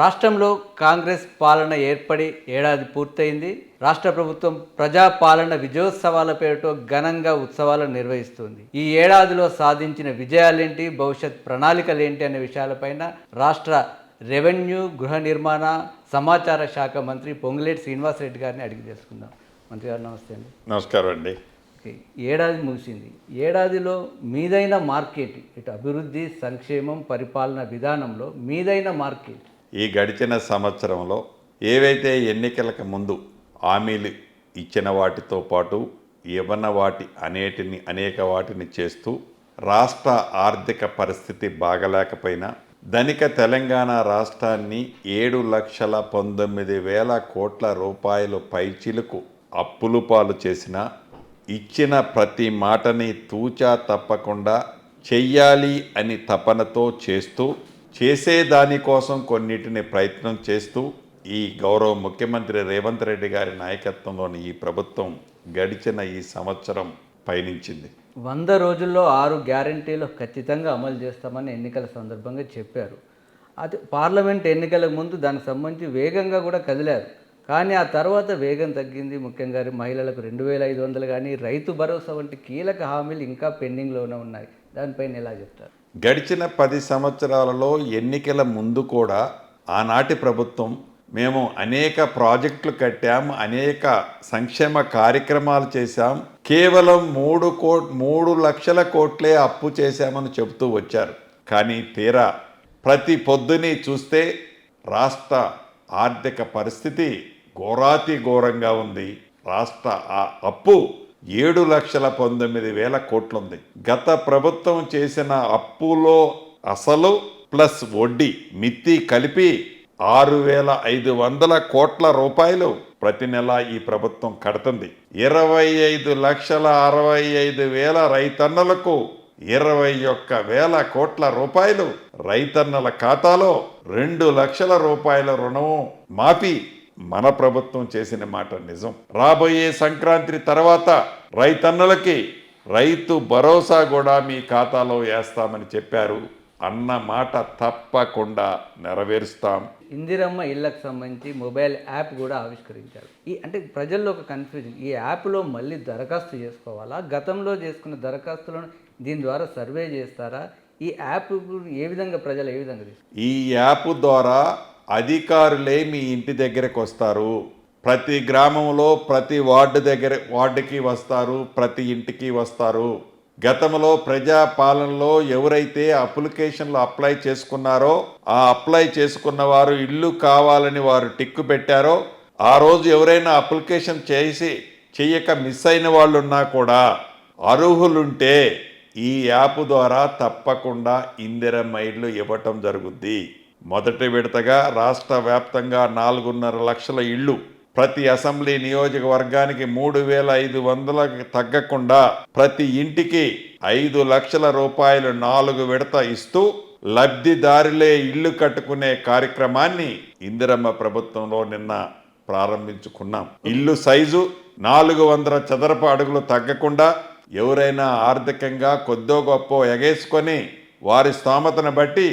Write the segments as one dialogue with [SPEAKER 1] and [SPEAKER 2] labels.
[SPEAKER 1] రాష్ట్రంలో కాంగ్రెస్ పాలన ఏర్పడి ఏడాది పూర్తయింది. రాష్ట్ర ప్రభుత్వం ప్రజా పాలన విజయోత్సవాల పేరుతో ఘనంగా ఉత్సవాలను నిర్వహిస్తుంది. ఈ ఏడాదిలో సాధించిన విజయాలేంటి భవిష్యత్ ప్రణాళికలేంటి అనే విషయాలపైన రాష్ట్ర రెవెన్యూ గృహ నిర్మాణ సమాచార శాఖ మంత్రి పొంగులేటి శ్రీనివాసరెడ్డి గారిని అడిగి తెలుసుకుందాం. మంత్రి గారు నమస్తే అండి.
[SPEAKER 2] నమస్కారం అండి.
[SPEAKER 1] ఏడాది ముగిసింది. ఏడాదిలో మీదైన మార్కెట్ ఇటు అభివృద్ధి సంక్షేమం పరిపాలన విధానంలో మీదైన మార్కెట్
[SPEAKER 2] ఈ గడిచిన సంవత్సరంలో ఏవైతే ఎన్నికలకు ముందు హామీలు ఇచ్చిన వాటితో పాటు ఇవ్వన వాటి అనేటిని అనేక వాటిని చేస్తూ రాష్ట్ర ఆర్థిక పరిస్థితి బాగలేకపోయినా ధనిక తెలంగాణ రాష్ట్రాన్ని ఏడు లక్షల పంతొమ్మిది వేల కోట్ల రూపాయలు పైచిలుకు అప్పులు పాలు చేసిన ఇచ్చిన ప్రతి మాటని తూచా తప్పకుండా చెయ్యాలి అని తపనతో చేస్తూ చేసే దానికోసం కొన్నిటిని ప్రయత్నం చేస్తూ ఈ గౌరవ ముఖ్యమంత్రి రేవంత్ రెడ్డి గారి నాయకత్వంలోని ఈ ప్రభుత్వం గడిచిన ఈ సంవత్సరం పయనించింది.
[SPEAKER 1] వంద రోజుల్లో ఆరు గ్యారంటీలు ఖచ్చితంగా అమలు చేస్తామని ఎన్నికల సందర్భంగా చెప్పారు. అది పార్లమెంట్ ఎన్నికలకు ముందు దానికి సంబంధించి వేగంగా కూడా కదిలారు. కానీ ఆ తర్వాత వేగం తగ్గింది. ముఖ్యంగా మహిళలకు రెండు వేల ఐదు వందలు కానీ రైతు భరోసా వంటి కీలక హామీలు ఇంకా పెండింగ్లోనే ఉన్నాయి. దానిపైన ఎలా చెప్తారు?
[SPEAKER 2] గడిచిన పది సంవత్సరాలలో ఎన్నికల ముందు కూడా ఆనాటి ప్రభుత్వం మేము అనేక ప్రాజెక్టులు కట్టాం అనేక సంక్షేమ కార్యక్రమాలు చేశాం. కేవలం మూడు కో మూడు లక్షల కోట్లే అప్పు చేశామని చెబుతూ వచ్చారు. కానీ తీరా ప్రతి పొద్దుని చూస్తే రాష్ట్ర ఆర్థిక పరిస్థితి ఘోరాతి ఘోరంగా ఉంది. రాష్ట్ర ఆ అప్పు ఏడు లక్షల పంతొమ్మిది వేల కోట్లుంది. గత ప్రభుత్వం చేసిన అప్పులో అసలు ప్లస్ వడ్డీ మిత్తి కలిపి ఆరు వేల ఐదు వందల కోట్ల రూపాయలు ప్రతి నెల ఈ ప్రభుత్వం కడుతుంది. ఇరవై ఐదు లక్షల అరవై ఐదు వేల రైతన్నలకు ఇరవై ఒక్క వేల కోట్ల రూపాయలు రైతన్నల ఖాతాలో రెండు లక్షల రూపాయల రుణము. మాఫీ మన ప్రభుత్వం చేసిన మాట నిజం. రాబోయే సంక్రాంతి తర్వాత రైతన్నలకి రైతు భరోసా కూడా మీ ఖాతాలో వేస్తామని చెప్పారు అన్న మాట తప్పకుండా నెరవేరుస్తాం.
[SPEAKER 1] ఇందిరమ్మ ఇళ్ళకు సంబంధించి మొబైల్ యాప్ కూడా ఆవిష్కరించారు. ఈ అంటే ప్రజల్లో ఒక కన్ఫ్యూజన్ ఈ యాప్లో మళ్ళీ దరఖాస్తు చేసుకోవాలా? గతంలో చేసుకున్న దరఖాస్తులను దీని ద్వారా సర్వే చేస్తారా? ఈ యాప్ ఏ విధంగా ప్రజలు ఏ విధంగా?
[SPEAKER 2] ఈ యాప్ ద్వారా అధికారులే మీ ఇంటి దగ్గరకు వస్తారు. ప్రతి గ్రామంలో ప్రతి వార్డు దగ్గర వార్డుకి వస్తారు ప్రతి ఇంటికి వస్తారు. గతంలో ప్రజా పాలనలో ఎవరైతే అప్లికేషన్లు అప్లై చేసుకున్నారో ఆ అప్లై చేసుకున్న వారు ఇల్లు కావాలని వారు టిక్కు పెట్టారో ఆ రోజు ఎవరైనా అప్లికేషన్ చేసి చెయ్యక మిస్ అయిన వాళ్ళు ఉన్నా కూడా అర్హులుంటే ఈ యాప్ ద్వారా తప్పకుండా ఇందిర మైళ్ళు ఇవ్వటం జరుగుద్ది. మొదటి విడతగా రాష్ట్ర వ్యాప్తంగా నాలుగున్నర లక్షల ఇళ్ళు. ప్రతి అసెంబ్లీ నియోజకవర్గానికి మూడు వేల ఐదు వందలకు తగ్గకుండా ప్రతి ఇంటికి ఐదు లక్షల రూపాయలు నాలుగు విడత ఇస్తూ లబ్ధిదారులే ఇల్లు కట్టుకునే కార్యక్రమాన్ని ఇందిరమ్మ ప్రభుత్వంలో నిన్న ప్రారంభించుకున్నాం. ఇల్లు సైజు నాలుగు వందల చదరపు అడుగులు తగ్గకుండా ఎవరైనా ఆర్థికంగా కొద్దో గొప్ప ఎగేసుకొని వారి స్తోమతను బట్టి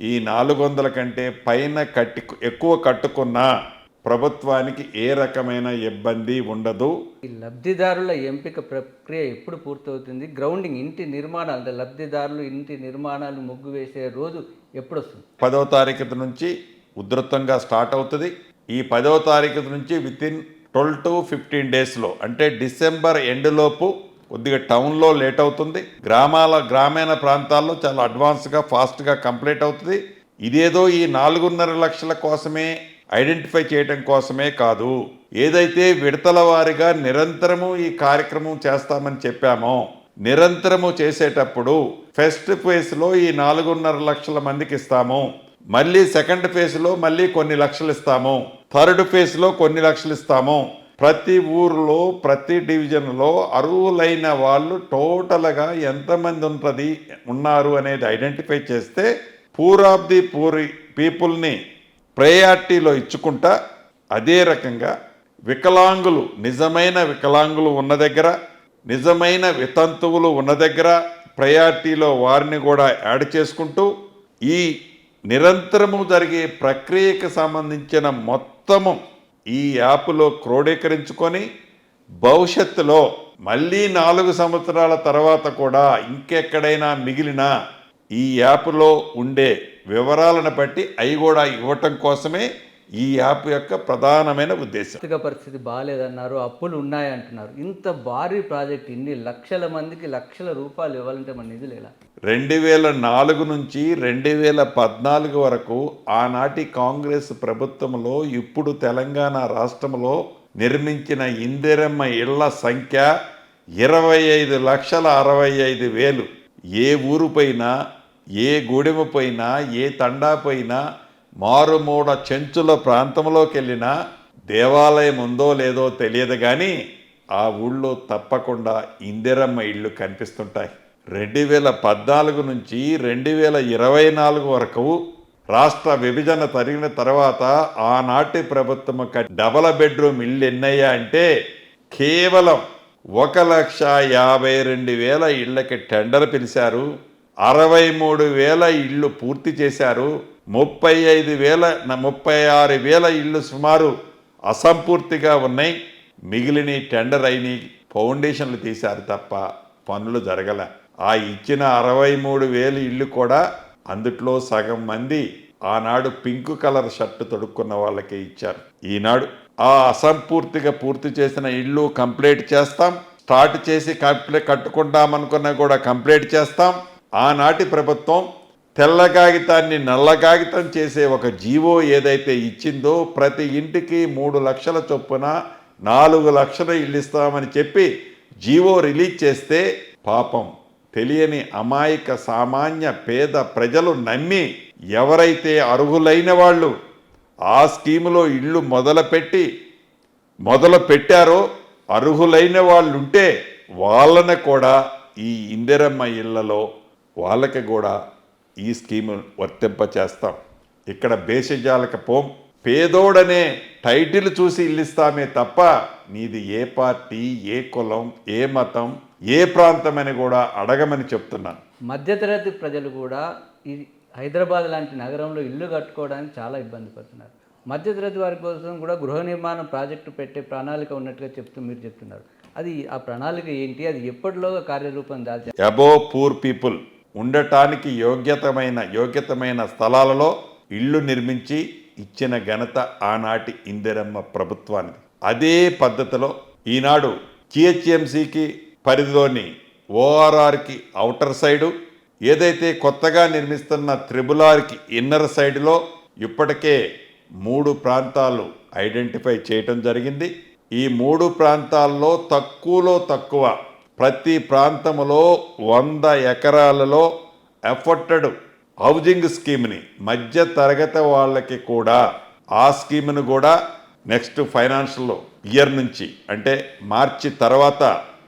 [SPEAKER 2] ఈ నాలుగు వందల కంటే పైన కట్టి ఎక్కువ కట్టుకున్నా ప్రభుత్వానికి ఏ రకమైన ఇబ్బంది ఉండదు.
[SPEAKER 1] ఈ లబ్ధిదారుల ఎంపిక ప్రక్రియ ఎప్పుడు పూర్తవుతుంది? గ్రౌండింగ్ ఇంటి నిర్మాణాలు లబ్ధిదారులు ఇంటి నిర్మాణాలు ముగ్గు వేసే రోజు ఎప్పుడు వస్తుంది
[SPEAKER 2] పదవ తారీఖు నుంచి ఉధృతంగా స్టార్ట్ అవుతుంది. ఈ పదవ తారీఖు నుంచి within twelve to fifteen డేస్లో అంటే డిసెంబర్ ఎండ్లోపు కొద్దిగా టౌన్లో లేట్ అవుతుంది. గ్రామాల గ్రామీణ ప్రాంతాల్లో చాలా అడ్వాన్స్గా ఫాస్ట్గా కంప్లీట్ అవుతుంది. ఇదేదో ఈ నాలుగున్నర లక్షల కోసమే ఐడెంటిఫై చేయడం కోసమే కాదు. ఏదైతే విడతల వారిగా నిరంతరము ఈ కార్యక్రమం చేస్తామని చెప్పామో నిరంతరము చేసేటప్పుడు ఫస్ట్ ఫేజ్లో ఈ నాలుగున్నర లక్షల మందికి ఇస్తాము. మళ్ళీ సెకండ్ ఫేజ్లో మళ్ళీ కొన్ని లక్షలు ఇస్తాము. థర్డ్ ఫేజ్లో కొన్ని లక్షలు ఇస్తాము. ప్రతి ఊర్లో ప్రతి డివిజన్లో అరువులైన వాళ్ళు టోటల్గా ఎంతమంది ఉంటుంది ఉన్నారు అనేది ఐడెంటిఫై చేస్తే పూర్ ఆఫ్ ది పూర్ పీపుల్ని ప్రయారిటీలో ఇచ్చుకుంటా అదే రకంగా వికలాంగులు నిజమైన వికలాంగులు ఉన్న దగ్గర నిజమైన వితంతువులు ఉన్న దగ్గర ప్రయారిటీలో వారిని కూడా యాడ్ చేసుకుంటూ ఈ నిరంతరము జరిగే ప్రక్రియకు సంబంధించిన మొత్తము ఈ యాప్లో క్రోడీకరించుకొని భవిష్యత్తులో మళ్ళీ నాలుగు సంవత్సరాల తర్వాత కూడా ఇంకెక్కడైనా మిగిలిన ఈ యాప్లో ఉండే వివరాలను బట్టి అవి కూడా ఇవ్వటం కోసమే ఈ యాప్ యొక్క ప్రధానమైన ఉద్దేశం.
[SPEAKER 1] ఆర్థిక పరిస్థితి బాగాలేదన్నారు అప్పులు ఉన్నాయంటున్నారు. ఇంత భారీ ప్రాజెక్ట్ ఇన్ని లక్షల మందికి లక్షల రూపాయలు ఇవ్వాలంటే మన నిధులు ఎలా?
[SPEAKER 2] రెండు వేల నాలుగు నుంచి రెండు వేల పద్నాలుగు వరకు ఆనాటి కాంగ్రెస్ ప్రభుత్వంలో ఇప్పుడు తెలంగాణ రాష్ట్రంలో నిర్మించిన ఇందిరమ్మ ఇళ్ళ సంఖ్య ఇరవై ఐదు లక్షల అరవై ఐదు వేలు. ఏ ఊరు పైన ఏ గూడెమ పైన ఏ తండా పైన మారుమూడ చెంచుల ప్రాంతంలోకి వెళ్ళినా దేవాలయం ఉందో లేదో తెలియదు కానీ ఆ ఊళ్ళో తప్పకుండా ఇందిరమ్మ ఇళ్ళు కనిపిస్తుంటాయి. రెండు వేల పద్నాలుగు నుంచి రెండు వేల ఇరవై నాలుగు వరకు రాష్ట్ర విభజన జరిగిన తర్వాత ఆనాటి ప్రభుత్వం డబల్ బెడ్రూమ్ ఇల్లు ఎన్నయ్యా అంటే కేవలం ఒక లక్ష యాభై రెండు వేల ఇళ్ళకి టెండర్ పిలిచారు. అరవై మూడు వేల ఇళ్ళు పూర్తి చేశారు. ముప్పై ఐదు వేల ముప్పై ఆరు వేల ఇళ్ళు సుమారు అసంపూర్తిగా ఉన్నాయి. మిగిలిన టెండర్ అయిన ఫౌండేషన్లు తీశారు తప్ప పనులు జరగల. ఆ ఇచ్చిన అరవై మూడు వేలు ఇళ్ళు కూడా అందుట్లో సగం మంది ఆనాడు పింక్ కలర్ షర్ట్ తొడుక్కున్న వాళ్ళకే ఇచ్చారు. ఈనాడు ఆ అసంపూర్తిగా పూర్తి చేసిన ఇల్లు కంప్లీట్ చేస్తాం. స్టార్ట్ చేసి కంప్లీ కట్టుకుంటామనుకున్నా కూడా కంప్లీట్ చేస్తాం. ఆనాటి ప్రభుత్వం తెల్ల కాగితాన్ని నల్ల కాగితం చేసే ఒక జీవో ఏదైతే ఇచ్చిందో ప్రతి ఇంటికి మూడు లక్షల చొప్పున నాలుగు లక్షల ఇల్లు ఇస్తామని చెప్పి జీవో రిలీజ్ చేస్తే పాపం తెలియని అమాయక సామాన్య పేద ప్రజలు నమ్మి ఎవరైతే అర్హులైన వాళ్ళు ఆ స్కీములో ఇళ్ళు మొదలుపెట్టి మొదలు పెట్టారో అర్హులైన వాళ్ళుంటే వాళ్ళని కూడా ఈ ఇందిరమ్మ ఇళ్ళలో వాళ్ళకి కూడా ఈ స్కీము వర్తింప చేస్తాం ఇక్కడ బేసిజాలకు పోం. పేదోడనే టైటిల్ చూసి ఇల్లిస్తామే తప్ప నీది ఏ పార్టీ ఏ కులం ఏ మతం ఏ ప్రాంతం అని కూడా అడగమని చెప్తున్నాను.
[SPEAKER 1] మధ్యతరగతి ప్రజలు కూడా ఈ హైదరాబాద్ లాంటి నగరంలో ఇల్లు కట్టుకోవడానికి చాలా ఇబ్బంది పడుతున్నారు. మధ్యతరగతి వారి కోసం కూడా గృహ నిర్మాణం ప్రాజెక్టు పెట్టే ప్రణాళిక ఉన్నట్టుగా చెప్తూ మీరు చెప్తున్నారు. అది ఆ ప్రణాళిక ఏంటి? అది ఎప్పటిలోగా కార్యరూపం దాల్చే
[SPEAKER 2] అబో పూర్ పీపుల్ ఉండటానికి యోగ్యతమైన యోగ్యతమైన స్థలాలలో ఇళ్ళు నిర్మించి ఇచ్చిన ఘనత ఆనాటి ఇందిరమ్మ ప్రభుత్వానికి అదే పద్ధతిలో ఈనాడు జిహెచ్ఎంసికి పరిధిలోని ఓఆర్ఆర్కి అవుటర్ సైడు ఏదైతే కొత్తగా నిర్మిస్తున్న త్రిబుల్ ఆర్కి ఇన్నర్ సైడ్లో ఇప్పటికే మూడు ప్రాంతాలు ఐడెంటిఫై చేయటం జరిగింది. ఈ మూడు ప్రాంతాల్లో తక్కువలో తక్కువ ప్రతి ప్రాంతంలో వంద ఎకరాలలో ఎఫర్టెడ్ హౌజింగ్ స్కీమ్ని మధ్య తరగతి వాళ్ళకి కూడా ఆ స్కీమ్ను కూడా నెక్స్ట్ ఫైనాన్షియల్ ఇయర్ నుంచి అంటే మార్చి తర్వాత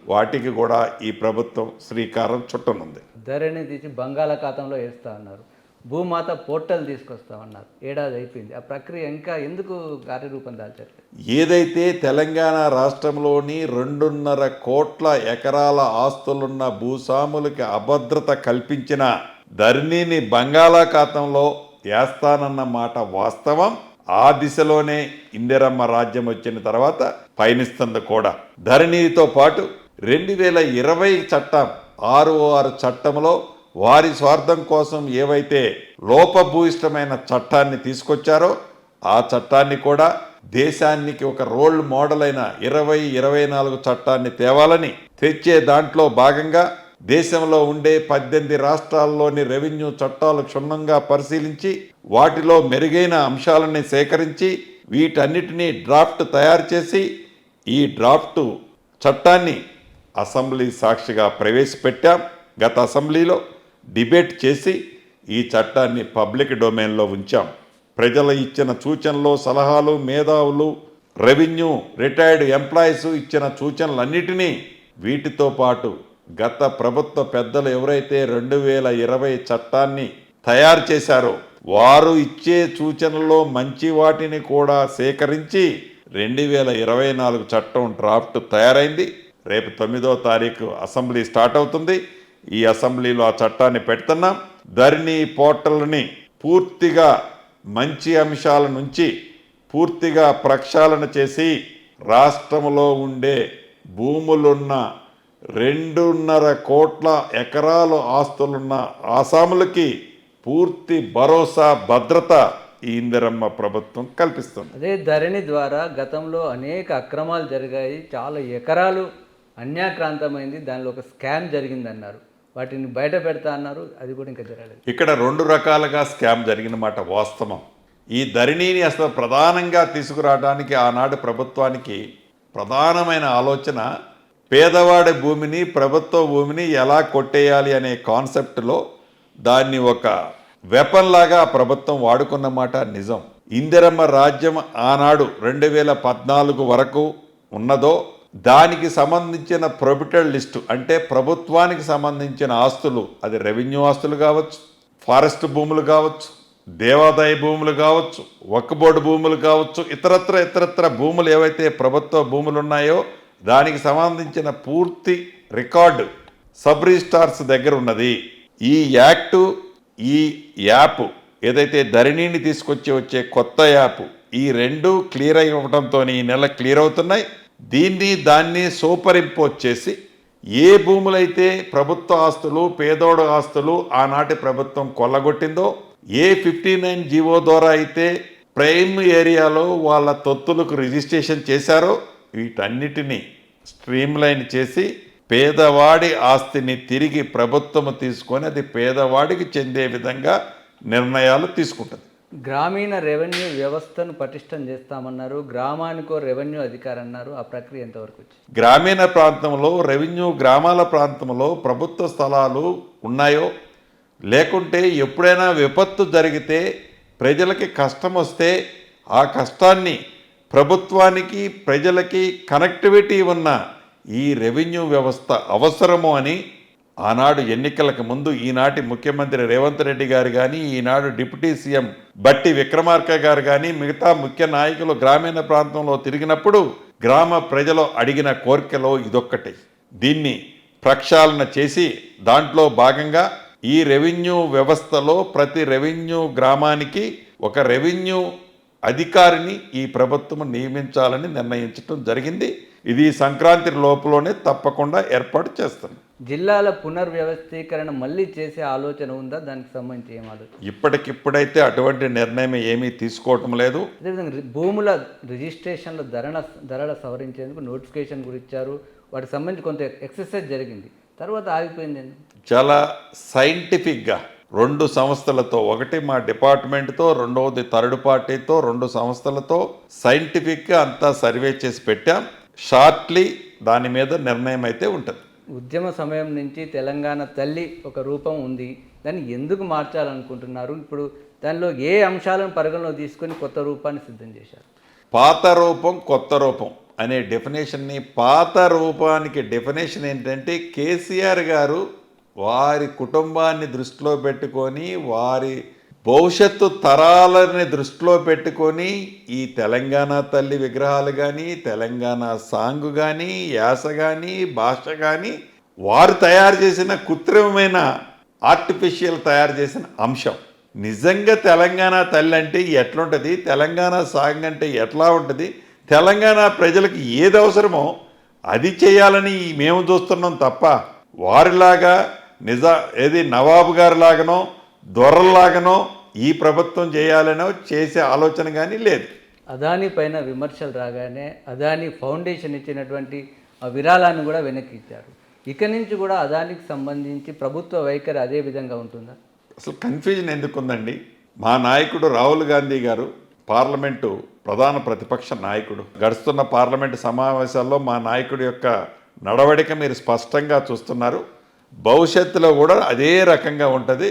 [SPEAKER 2] వాటికి కూడా ఈ ప్రభుత్వం శ్రీకారం చుట్టనుంది.
[SPEAKER 1] ధరణి తీసి బంగాళాఖాతంలో వేస్తా అన్నారు. భూమాత పోర్టల్ తీసుకొస్తా ఉన్నారు ఏడాది అయిపోయింది. ఆ ప్రక్రియ ఇంకా ఎందుకు కార్యరూపం దాల్చట్లేదు?
[SPEAKER 2] ఏదైతే తెలంగాణ రాష్ట్రంలోని రెండున్నర కోట్ల ఎకరాల ఆస్తులున్న భూస్వాములకి అభద్రత కల్పించిన ధరణిని బంగాళాఖాతంలో వేస్తానన్న మాట వాస్తవం. ఆ దిశలోనే ఇందిరమ్మ రాజ్యం వచ్చిన తర్వాత పయనిస్తుంది కూడా. ధరణితో పాటు రెండు వేల ఇరవై చట్టం ఆరు ఆరు చట్టంలో వారి స్వార్థం కోసం ఏవైతే లోపభూయిష్టమైన చట్టాన్ని తీసుకొచ్చారో ఆ చట్టాన్ని కూడా దేశానికి ఒక రోల్ మోడల్ అయిన ఇరవై ఇరవై నాలుగు చట్టాన్ని తేవాలని తెచ్చే దాంట్లో భాగంగా దేశంలో ఉండే పద్దెనిమిది రాష్ట్రాల్లోని రెవెన్యూ చట్టాలు క్షుణ్ణంగా పరిశీలించి వాటిలో మెరుగైన అంశాలని సేకరించి వీటన్నిటినీ డ్రాఫ్ట్ తయారు చేసి ఈ డ్రాఫ్ట్ చట్టాన్ని అసెంబ్లీ సాక్షిగా ప్రవేశపెట్టాం. గత అసెంబ్లీలో డిబేట్ చేసి ఈ చట్టాన్ని పబ్లిక్ డొమైన్లో ఉంచాం. ప్రజలు ఇచ్చిన సూచనలు సలహాలు మేధావులు రెవెన్యూ రిటైర్డ్ ఎంప్లాయీస్ ఇచ్చిన సూచనలన్నిటినీ వీటితో పాటు గత ప్రభుత్వ పెద్దలు ఎవరైతే రెండు వేల ఇరవై చట్టాన్ని తయారు చేశారో వారు ఇచ్చే సూచనల్లో మంచి వాటిని కూడా సేకరించి రెండు వేల ఇరవై నాలుగు చట్టం డ్రాఫ్ట్ తయారైంది. రేపు తొమ్మిదో తారీఖు అసెంబ్లీ స్టార్ట్ అవుతుంది. ఈ అసెంబ్లీలో ఆ చట్టాన్ని పెడుతున్నాం. ధరణి పోర్టల్ని పూర్తిగా మంచి అంశాల నుంచి పూర్తిగా ప్రక్షాళన చేసి రాష్ట్రంలో ఉండే భూములున్న రెండున్నర కోట్ల ఎకరాలు ఆస్తులున్న ఆసాములకి పూర్తి భరోసా భద్రత ఈ ఇందిరమ్మ ప్రభుత్వం కల్పిస్తుంది.
[SPEAKER 1] అదే ధరణి ద్వారా గతంలో అనేక అక్రమాలు జరిగాయి. చాలా ఎకరాలు అన్యాక్రాంతమైంది. దానిలో ఒక స్కామ్ జరిగిందన్నారు. వాటిని బయట పెడతా అన్నారు అది కూడా ఇంకా జరగలేదు.
[SPEAKER 2] ఇక్కడ రెండు రకాలుగా స్కామ్ జరిగిన మాట వాస్తవం. ఈ ధరణిని అసలు ప్రధానంగా తీసుకురావడానికి ఆనాడు ప్రభుత్వానికి ప్రధానమైన ఆలోచన పేదవాడి భూమిని ప్రభుత్వ భూమిని ఎలా కొట్టేయాలి అనే కాన్సెప్ట్లో దాన్ని ఒక వెపన్ లాగా ప్రభుత్వం వాడుకున్న మాట నిజం. ఇందిరమ్మ రాజ్యం ఆనాడు రెండు వేల పద్నాలుగు వరకు ఉన్నదో దానికి సంబంధించిన ప్రొబిటెడ్ లిస్టు అంటే ప్రభుత్వానికి సంబంధించిన ఆస్తులు అది రెవెన్యూ ఆస్తులు కావచ్చు ఫారెస్ట్ భూములు కావచ్చు దేవాదాయ భూములు కావచ్చు వక్ బోర్డు భూములు కావచ్చు ఇతరత్ర ఇతరత్ర భూములు ఏవైతే ప్రభుత్వ భూములు ఉన్నాయో దానికి సంబంధించిన పూర్తి రికార్డు సబ్ రిజిస్టార్స్ దగ్గర ఉన్నది. ఈ యాక్టు ఈ యాప్ ఏదైతే ధరణిని తీసుకొచ్చి వచ్చే కొత్త యాప్ ఈ రెండు క్లియర్ అవ్వడంతో ఈ నెల క్లియర్ అవుతున్నాయి. దీన్ని దాన్ని సూపరింపోజ్ చేసి ఏ భూములైతే ప్రభుత్వ ఆస్తులు పేదోడు ఆస్తులు ఆనాటి ప్రభుత్వం కొల్లగొట్టిందో ఏ ఫిఫ్టీ నైన్ జీవో ద్వారా అయితే ప్రైమ్ ఏరియాలో వాళ్ళ తొత్తులకు రిజిస్ట్రేషన్ చేశారో వీటన్నిటినీ స్ట్రీమ్లైన్ చేసి పేదవాడి ఆస్తిని తిరిగి ప్రభుత్వం తీసుకొని అది పేదవాడికి చెందే విధంగా నిర్ణయాలు తీసుకుంటుంది.
[SPEAKER 1] గ్రామీణ రెవెన్యూ వ్యవస్థను పటిష్టం చేస్తామన్నారు. గ్రామానికో రెవెన్యూ అధికారి అన్నారు ఆ ప్రక్రియ ఎంతవరకు వచ్చింది?
[SPEAKER 2] గ్రామీణ ప్రాంతంలో రెవెన్యూ గ్రామాల ప్రాంతంలో ప్రభుత్వ స్థలాలు ఉన్నాయో లేకుంటే ఎప్పుడైనా విపత్తు జరిగితే ప్రజలకి కష్టం వస్తే ఆ కష్టాన్ని ప్రభుత్వానికి ప్రజలకి కనెక్టివిటీ ఉన్న ఈ రెవెన్యూ వ్యవస్థ అవసరము అని ఆనాడు ఎన్నికలకు ముందు ఈనాటి ముఖ్యమంత్రి రేవంత్ రెడ్డి గారు కానీ ఈనాడు డిప్యూటీ సీఎం బట్టి విక్రమార్క గారు కానీ మిగతా ముఖ్య నాయకులు గ్రామీణ ప్రాంతంలో తిరిగినప్పుడు గ్రామ ప్రజలు అడిగిన కోరికలో ఇదొక్కటి. దీన్ని ప్రక్షాళన చేసి దాంట్లో భాగంగా ఈ రెవెన్యూ వ్యవస్థలో ప్రతి రెవెన్యూ గ్రామానికి ఒక రెవెన్యూ అధికారిని ఈ ప్రభుత్వం నియమించాలని నిర్ణయించడం జరిగింది. ఇది సంక్రాంతి లోపలోనే తప్పకుండా ఏర్పాటు చేస్తుంది
[SPEAKER 1] జిల్లాల పునర్వ్యవస్థీకరణ మళ్ళీ చేసే ఆలోచన ఉందా? దానికి సంబంధించి ఏం ఆలోచన?
[SPEAKER 2] ఇప్పటికిప్పుడైతే అటువంటి నిర్ణయం ఏమీ తీసుకోవటం లేదు.
[SPEAKER 1] అదేవిధంగా భూముల రిజిస్ట్రేషన్ల ధరణ ధరల సవరించేందుకు నోటిఫికేషన్ కూడా ఇచ్చారు వాటికి సంబంధించి కొంత ఎక్సర్సైజ్ జరిగింది. తర్వాత ఆగిపోయింది?
[SPEAKER 2] చాలా సైంటిఫిక్గా రెండు సంస్థలతో ఒకటి మా డిపార్ట్మెంట్తో రెండవది థర్డ్ పార్టీతో రెండు సంస్థలతో సైంటిఫిక్గా అంతా సర్వే చేసి పెట్టాం. షార్ట్లీ దాని మీద నిర్ణయం అయితే ఉంటుంది.
[SPEAKER 1] ఉద్యమ సమయం నుంచి తెలంగాణ తల్లి ఒక రూపం ఉంది. దాన్ని ఎందుకు మార్చాలనుకుంటున్నారు? ఇప్పుడు దానిలో ఏ అంశాలను పరిగణలో తీసుకొని కొత్త రూపాన్ని సిద్ధం చేశారు?
[SPEAKER 2] పాత రూపం కొత్త రూపం అనే డెఫినేషన్ని పాత రూపానికి డెఫినేషన్ ఏంటంటే కేసీఆర్ గారు వారి కుటుంబాన్ని దృష్టిలో పెట్టుకొని వారి భవిష్యత్తు తరాలని దృష్టిలో పెట్టుకొని ఈ తెలంగాణ తల్లి విగ్రహాలు కానీ తెలంగాణ సాంగ్ కానీ యాస కానీ భాష కానీ వారు తయారు చేసిన కృత్రిమమైన ఆర్టిఫిషియల్ తయారు చేసిన అంశం. నిజంగా తెలంగాణ తల్లి అంటే ఎట్లుంటుంది? తెలంగాణ సాంగ్ అంటే ఎట్లా ఉంటుంది? తెలంగాణ ప్రజలకు ఏది అవసరమో అది చేయాలని మేము చూస్తున్నాం తప్ప వారిలాగా నిజ ఏది నవాబు గారిలాగనో దొరల్లాగనో ఈ ప్రభుత్వం చేయాలనో చేసే ఆలోచన కానీ లేదు.
[SPEAKER 1] అదాని పైన విమర్శలు రాగానే అదాని ఫౌండేషన్ ఇచ్చినటువంటి ఆ విరాళాన్ని కూడా వెనక్కి ఇచ్చారు ఇక నుంచి కూడా అదానికి సంబంధించి ప్రభుత్వ వైఖరి అదే విధంగా ఉంటుందా?
[SPEAKER 2] అసలు కన్ఫ్యూజన్ ఎందుకుందండి? మా నాయకుడు రాహుల్ గాంధీ గారు పార్లమెంటు ప్రధాన ప్రతిపక్ష నాయకుడు. గడుస్తున్న పార్లమెంటు సమావేశాల్లో మా నాయకుడి యొక్క నడవడిక మీరు స్పష్టంగా చూస్తున్నారు. భవిష్యత్తులో కూడా అదే రకంగా ఉంటుంది.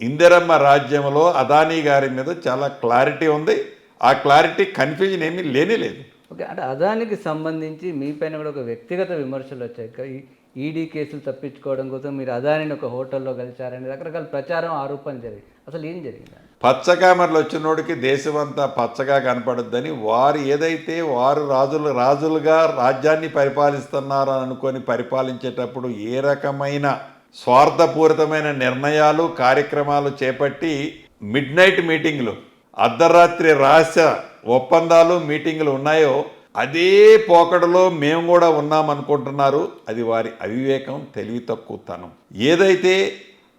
[SPEAKER 2] ఇందిరమ్మ రాజ్యంలో అదానీ గారి మీద చాలా క్లారిటీ ఉంది. ఆ క్లారిటీ కన్ఫ్యూజన్ ఏమీ లేనే లేదు.
[SPEAKER 1] ఓకే అంటే అదానికి సంబంధించి మీ పైన కూడా ఒక వ్యక్తిగత విమర్శలు వచ్చాయి. ఈడీ కేసులు తప్పించుకోవడం కోసం మీరు అదానిని ఒక హోటల్లో కలిశారని రకరకాల ప్రచారం ఆరోపణలు జరిగాయి. అసలు ఏం జరిగింది?
[SPEAKER 2] పచ్చకామెరలు వచ్చినోడికి దేశమంతా పచ్చగా కనపడుద్దని వారు ఏదైతే వారు రాజులు రాజులుగా రాజ్యాన్ని పరిపాలిస్తున్నారు అని అనుకొని పరిపాలించేటప్పుడు ఏ రకమైన స్వార్థపూరితమైన నిర్ణయాలు కార్యక్రమాలు చేపట్టి మిడ్ నైట్ మీటింగ్లు అర్ధరాత్రి రహస్య ఒప్పందాలు మీటింగ్లు ఉన్నాయో అదే పోకడలో మేము కూడా ఉన్నామనుకుంటున్నారు. అది వారి అవివేకం తెలివి తక్కువతనం. ఏదైతే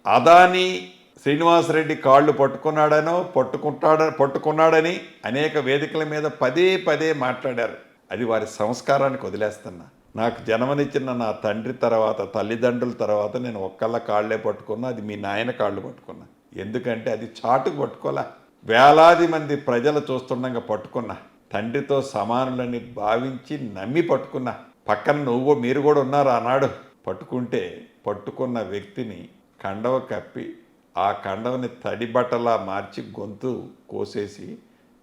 [SPEAKER 2] అదాని శ్రీనివాసరెడ్డి కాళ్ళు పట్టుకున్నాడనో పట్టుకుంటాడ పట్టుకున్నాడని అనేక వేదికల మీద పదే పదే మాట్లాడారు. అది వారి సంస్కారానికి వదిలేస్తున్నా. నాకు జన్మనిచ్చిన నా తండ్రి తర్వాత తల్లిదండ్రుల తర్వాత నేను ఒక్కళ్ళ కాళ్ళే పట్టుకున్నా అది మీ నాయన కాళ్ళు పట్టుకున్నా. ఎందుకంటే అది చాటుకు పట్టుకోలే. వేలాది మంది ప్రజలు చూస్తుండగా పట్టుకున్నా. తండ్రితో సమానులని భావించి నమ్మి పట్టుకున్నా. పక్కన నువ్వు మీరు కూడా ఉన్నారు అన్నాడు పట్టుకుంటే పట్టుకున్న వ్యక్తిని కండవ కప్పి ఆ కండవని తడి బట్టలా మార్చి గొంతు కోసేసి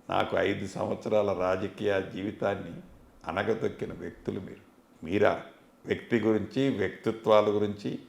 [SPEAKER 2] నాకు ఐదు సంవత్సరాల రాజకీయ జీవితాన్ని అనగతొక్కిన వ్యక్తులు మీరు. మీరా వ్యక్తి గురించి వ్యక్తిత్వాల గురించి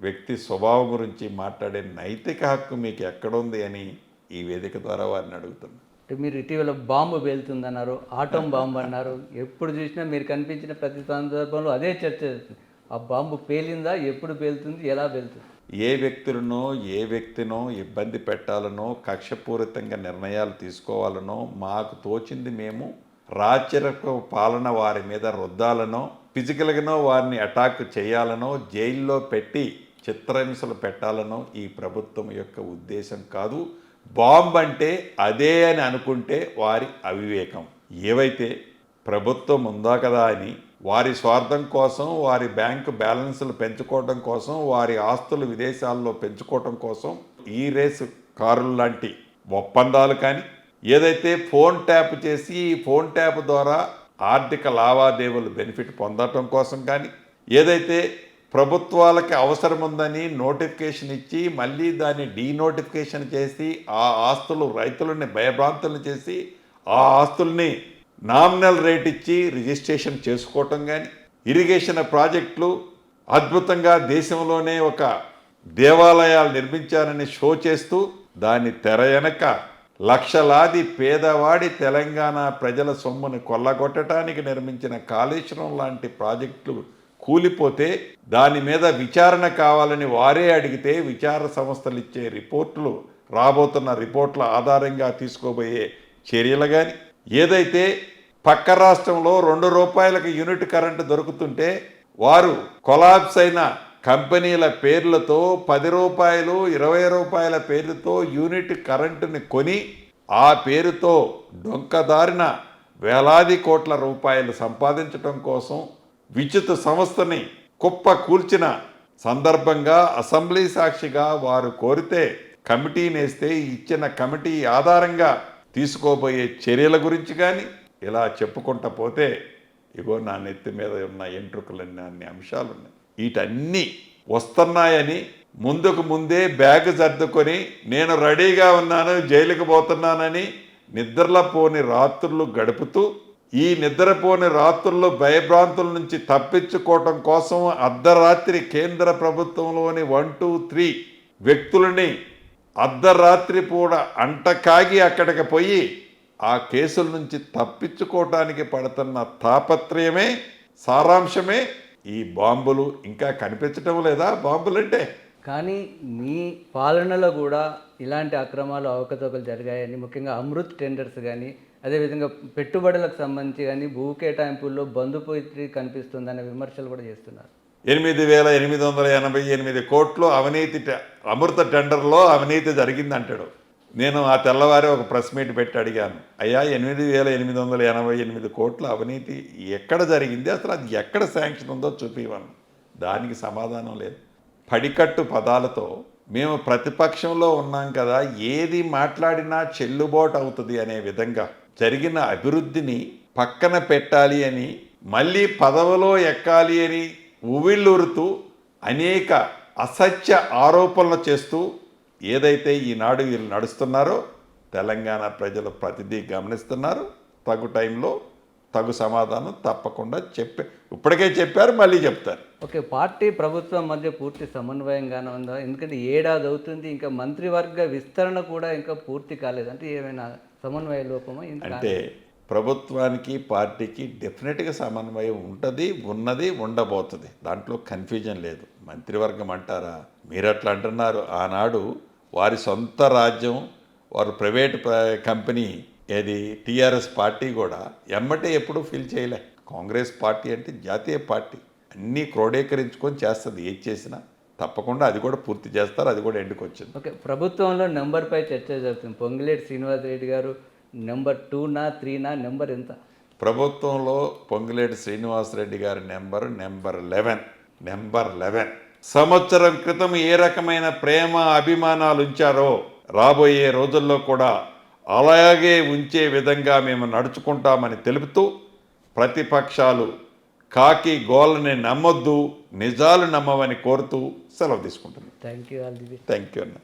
[SPEAKER 2] వ్యక్తి స్వభావం గురించి మాట్లాడే నైతిక హక్కు మీకు ఎక్కడుంది అని ఈ వేదిక ద్వారా వారిని అడుగుతున్నాను
[SPEAKER 1] అంటే మీరు ఇటీవల బాంబు పేలుతుందన్నారు ఆటం బాంబు అన్నారు. ఎప్పుడు చూసినా మీరు కనిపించిన ప్రతి సందర్భంలో అదే చర్చ జరుగుతుంది. ఆ బాంబు పేలిందా ఎప్పుడు పేలుతుంది ఎలా పేలుతుంది?
[SPEAKER 2] ఏ వ్యక్తులనో ఏ వ్యక్తినో ఇబ్బంది పెట్టాలనో కక్షపూరితంగా నిర్ణయాలు తీసుకోవాలనో మాకు తోచింది మేము రాచరిక పాలన వారి మీద రుద్దాలనో ఫిజికల్గానో వారిని అటాక్ చేయాలనో జైల్లో పెట్టి చిత్రహింసలు పెట్టాలనో ఈ ప్రభుత్వం యొక్క ఉద్దేశం కాదు. బాంబ్ అంటే అదే అని అనుకుంటే వారి అవివేకం. ఏవైతే ప్రభుత్వం ఉందా కదా అని వారి స్వార్థం కోసం వారి బ్యాంకు బ్యాలెన్స్లు పెంచుకోవడం కోసం వారి ఆస్తులు విదేశాల్లో పెంచుకోవడం కోసం ఈ రేసు కారులు లాంటి ఒప్పందాలు కానీ ఏదైతే ఫోన్ ట్యాప్ చేసి ఈ ఫోన్ ట్యాప్ ద్వారా ఆర్థిక లావాదేవీలు బెనిఫిట్ పొందటం కోసం కానీ ఏదైతే ప్రభుత్వాలకి అవసరం ఉందని నోటిఫికేషన్ ఇచ్చి మళ్ళీ దాన్ని డీనోటిఫికేషన్ చేసి ఆ ఆస్తులు రైతులని భయభ్రాంతులను చేసి ఆ ఆస్తుల్ని నామినల్ రేట్ ఇచ్చి రిజిస్ట్రేషన్ చేసుకోవటం కానీ ఇరిగేషన్ ప్రాజెక్టులు అద్భుతంగా దేశంలోనే ఒక దేవాలయాలు నిర్మించారని షో చేస్తూ దాని తెర వెనక లక్షలాది పేదవాడి తెలంగాణ ప్రజల సొమ్మును కొల్లగొట్టడానికి నిర్మించిన కాళేశ్వరం లాంటి ప్రాజెక్టులు కూలిపోతే దాని మీద విచారణ కావాలని వారే అడిగితే విచార సంస్థలు ఇచ్చే రిపోర్టులు రాబోతున్న రిపోర్ట్ల ఆధారంగా తీసుకోబోయే చర్యలు కానీ ఏదైతే పక్క రాష్ట్రంలో రెండు రూపాయలకు యూనిట్ కరెంటు దొరుకుతుంటే వారు కొలాబ్స్ అయిన కంపెనీల పేర్లతో పది రూపాయలు ఇరవై రూపాయల పేరుతో యూనిట్ కరెంటుని కొని ఆ పేరుతో డొంకదారిన వేలాది కోట్ల రూపాయలు సంపాదించటం కోసం విద్యుత్ సంస్థని కుప్ప కూల్చిన సందర్భంగా అసెంబ్లీ సాక్షిగా వారు కోరితే కమిటీనిస్తే ఇచ్చిన కమిటీ ఆధారంగా తీసుకోబోయే చర్యల గురించి కానీ ఇలా చెప్పుకుంటా పోతే ఇగో నా నెత్తి మీద ఉన్న ఎంట్రుకలన్నీ అన్ని అంశాలు ఉన్నాయి వీటన్నీ వస్తున్నాయని ముందుకు ముందే బ్యాగ్ సర్దుకొని నేను రెడీగా ఉన్నాను జైలుకు పోతున్నానని నిద్రలో పోని రాత్రులు గడుపుతూ ఈ నిద్రపోని రాత్రుల్లో భయభ్రాంతుల నుంచి తప్పించుకోవటం కోసం అర్ధరాత్రి కేంద్ర ప్రభుత్వంలోని వన్ టూ త్రీ వ్యక్తులని అర్ధరాత్రి పూట అంటకాగి అక్కడికి పోయి ఆ కేసుల నుంచి తప్పించుకోవటానికి పడుతున్న తాపత్రయమే సారాంశమే ఈ బాంబులు ఇంకా కనిపించటం లేదా? బాంబులంటే?
[SPEAKER 1] కానీ మీ పాలనలో కూడా ఇలాంటి అక్రమాలు అవకతవకలు జరిగాయని ముఖ్యంగా అమృత్ టెండర్స్ కానీ అదేవిధంగా పెట్టుబడులకు సంబంధించి కానీ భూ కేటాయింపుల్లో బంధుపోయి కనిపిస్తుందనే విమర్శలు కూడా చేస్తున్నారు.
[SPEAKER 2] ఎనిమిది వేల ఎనిమిది వందల ఎనభై ఎనిమిది కోట్లు అవినీతి టె- అమృత టెండర్లో అవినీతి జరిగింది అంటాడు నేను ఆ తెల్లవారి ఒక ప్రెస్ మీట్ పెట్టి అడిగాను అయ్యా ఎనిమిది వేల ఎనిమిది వందల ఎనభై ఎనిమిది కోట్ల అవినీతి ఎక్కడ జరిగింది? అసలు అది ఎక్కడ శాంక్షన్ ఉందో చూపివ్వను దానికి సమాధానం లేదు. పడికట్టు పదాలతో మేము ప్రతిపక్షంలో ఉన్నాం కదా ఏది మాట్లాడినా చెల్లుబాటు అవుతుంది అనే విధంగా జరిగిన అభివృద్ధిని పక్కన పెట్టాలి అని మళ్ళీ పదవిలో ఎక్కాలి అని ఉవ్విళ్ళూరుతూ అనేక అసత్య ఆరోపణలు చేస్తూ ఏదైతే ఈనాడు వీళ్ళు నడుస్తున్నారో తెలంగాణ ప్రజలు ప్రతిదీ గమనిస్తున్నారు. తగు టైంలో తగు సమాధానం తప్పకుండా చెప్పే ఇప్పటికే చెప్పారు మళ్ళీ చెప్తారు.
[SPEAKER 1] ఓకే పార్టీ ప్రభుత్వం మధ్య పూర్తి సమన్వయంగానే ఉందా? ఎందుకంటే ఏడాది అవుతుంది ఇంకా మంత్రివర్గ విస్తరణ కూడా ఇంకా పూర్తి కాలేదు. అంటే ఏమైనా సమన్వయ లోపమా?
[SPEAKER 2] అంటే ప్రభుత్వానికి పార్టీకి డెఫినెట్గా సమన్వయం ఉంటుంది ఉన్నది ఉండబోతుంది. దాంట్లో కన్ఫ్యూజన్ లేదు. మంత్రివర్గం అంటారా? మీరు అట్లా అంటున్నారు. ఆనాడు వారి సొంత రాజ్యం వారు ప్రైవేట్ ప్ర- కంపెనీ ఏది టీఆర్ఎస్ పార్టీ కూడా ఎమ్మటే ఎప్పుడూ ఫీల్ చేయలే. కాంగ్రెస్ పార్టీ అంటే జాతీయ పార్టీ. అన్నీ క్రోడీకరించుకొని చేస్తుంది. ఏది చేసినా తప్పకుండా అది కూడా పూర్తి చేస్తారు అది కూడా ఎండుకు వచ్చింది.
[SPEAKER 1] ఓకే ప్రభుత్వంలో నెంబర్పై చర్చ జరుగుతుంది. పొంగిలేటి శ్రీనివాస్ రెడ్డి గారు నెంబర్ టూనా త్రీనా నెంబర్ ఎంత?
[SPEAKER 2] ప్రభుత్వంలో పొంగులేటి శ్రీనివాసరెడ్డి గారి number number eleven. Number eleven. సంవత్సరం క్రితం ఏ రకమైన ప్రేమ అభిమానాలు ఉంచారో రాబోయే రోజుల్లో కూడా అలాగే ఉంచే విధంగా మేము నడుచుకుంటామని తెలుపుతూ ప్రతిపక్షాలు కాకి గోలని నమ్మొద్దు నిజాలు నమ్మవని కోరుతూ సెలవు తీసుకుంటుంది
[SPEAKER 1] థ్యాంక్ యూ
[SPEAKER 2] థ్యాంక్ యూ అన్న.